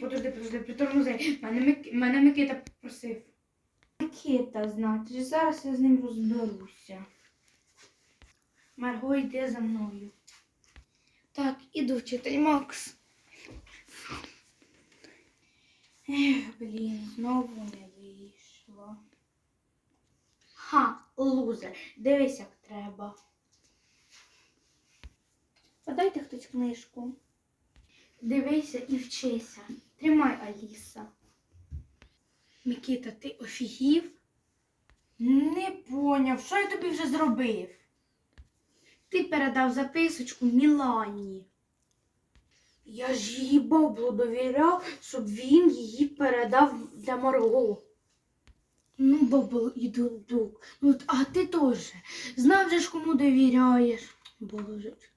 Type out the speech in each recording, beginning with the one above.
Подожди, подожди, притормози. Мене, Мик... Мене Микита попросив. Микита, значить, зараз я з ним розберуся. Марго, йди за мною. Так, іду, вчитель Макс. Ех, блін, знову не вийшло. Ха, лузер, дивись, як треба. Подайте хтось книжку. Дивися і вчися. Тримай, Аліса. Микита, ти офігів? Не поняв, що я тобі вже зробив? Ти передав записочку Мілані. Я ж її Баблу довіряв, щоб він її передав для Марго. Ну, Бабл і дундук. Ну, а ти теж. Знав же ж, кому довіряєш. Божечки.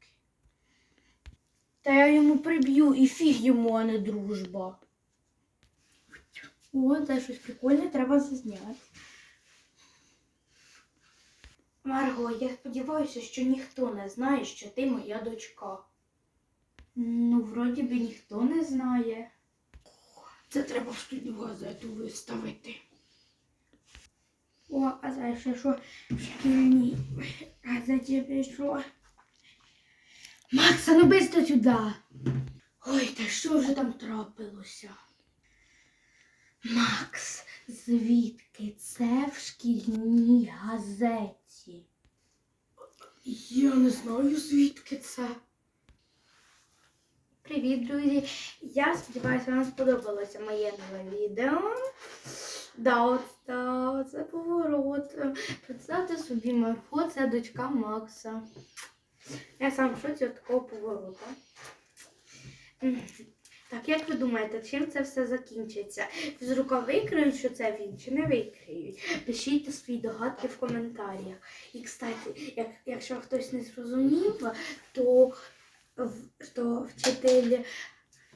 Та я йому приб'ю і фіг йому, а не дружба. О, це щось прикольне треба зазняти. Марго, я сподіваюся, що ніхто не знає, що ти моя дочка. Ну, вроді би ніхто не знає. Це треба в шкільну газету виставити. О, а знаєш, що в шкільній газеті прийшло? Макса, ну бисто сюди. Ой, та що вже там трапилося? Макс, звідки це в шкільній газеті? Я не знаю, звідки це. Привіт, друзі! Я сподіваюся, вам сподобалося моє нове відео. Да, от, да, це поворот. Представте собі, Марго, це дочка Макса. Я сам в шоці від такого поворота. Так, як ви думаєте, чим це все закінчиться? З рука викриють, що це він, чи не викриють? Пишіть свої догадки в коментарях. І, кстати, як, якщо хтось не зрозумів, то, то вчитель,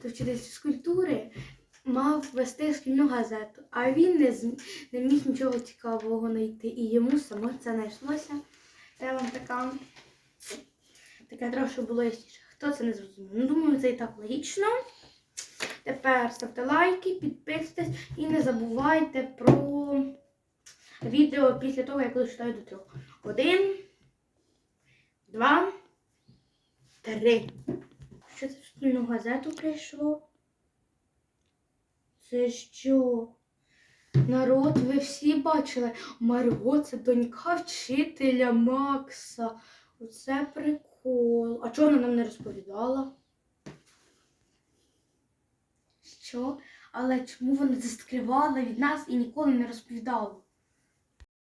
то вчитель фізкультури мав вести шкільну газету, а він не, не міг нічого цікавого знайти. І йому само це знайшлося. Це вам така таке трохи було ясніше. Хто це не зрозумів? Ну, думаю, це і так логічно. Тепер ставте лайки, підписуйтесь і не забувайте про відео після того, як дочитаю до трьох. Один, два, три. Що це в шкільну газету прийшло? Це що? Народ, ви всі бачили? Марго, це донька вчителя Макса. Оце прикол. А чого вона нам не розповідала? Що? Але чому вона це від нас і ніколи не розповідала?